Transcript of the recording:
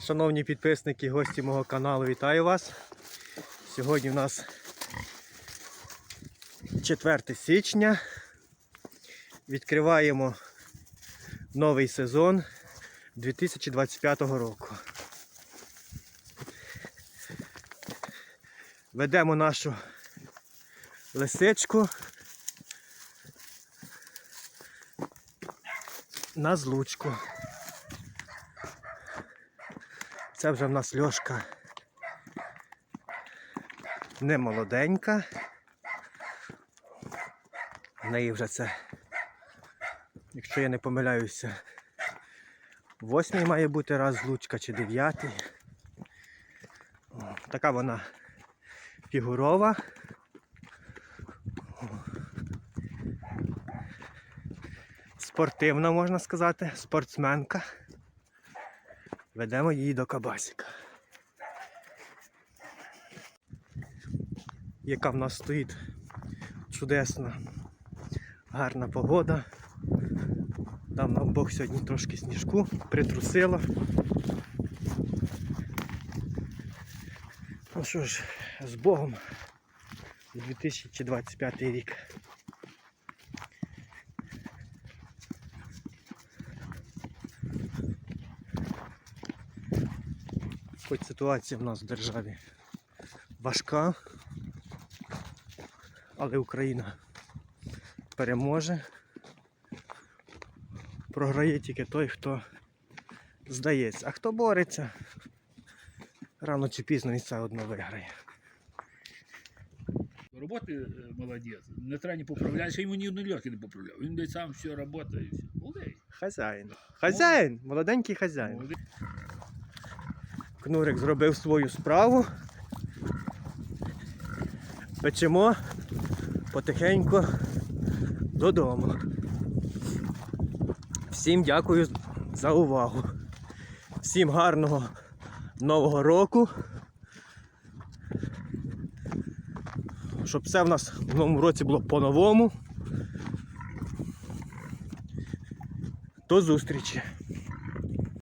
Шановні підписники, гості мого каналу, вітаю вас. Сьогодні у нас 4 січня. Відкриваємо новий сезон 2025 року. Ведемо нашу лисичку на злучку. Це вже в нас льошка не молоденька. В неї вже це, якщо я не помиляюся, восьмий має бути раз злучка чи дев'ятий. Така вона фігурова. Спортивна, можна сказати, спортсменка. Ведемо її до кабасика. Яка в нас стоїть чудесна, гарна погода. Дав нам Бог сьогодні трошки сніжку, притрусило. Ну що ж, з Богом 2025 рік. Хоч ситуація в нас в державі важка, але Україна переможе. Програє тільки той, хто здається. А хто бореться, рано чи пізно він все одно виграє. Роботи е, молодець. Не треба не поправляти, ще йому ні одної не поправляв. Він десь сам все працює і все. Молодець. Хазяїн. Хазяїн! Молоденький хазяїн. Молодець. Кнурик зробив свою справу. Печемо потихеньку додому. Всім дякую за увагу. Всім гарного нового року. Щоб все в нас в новому році було по-новому. До зустрічі!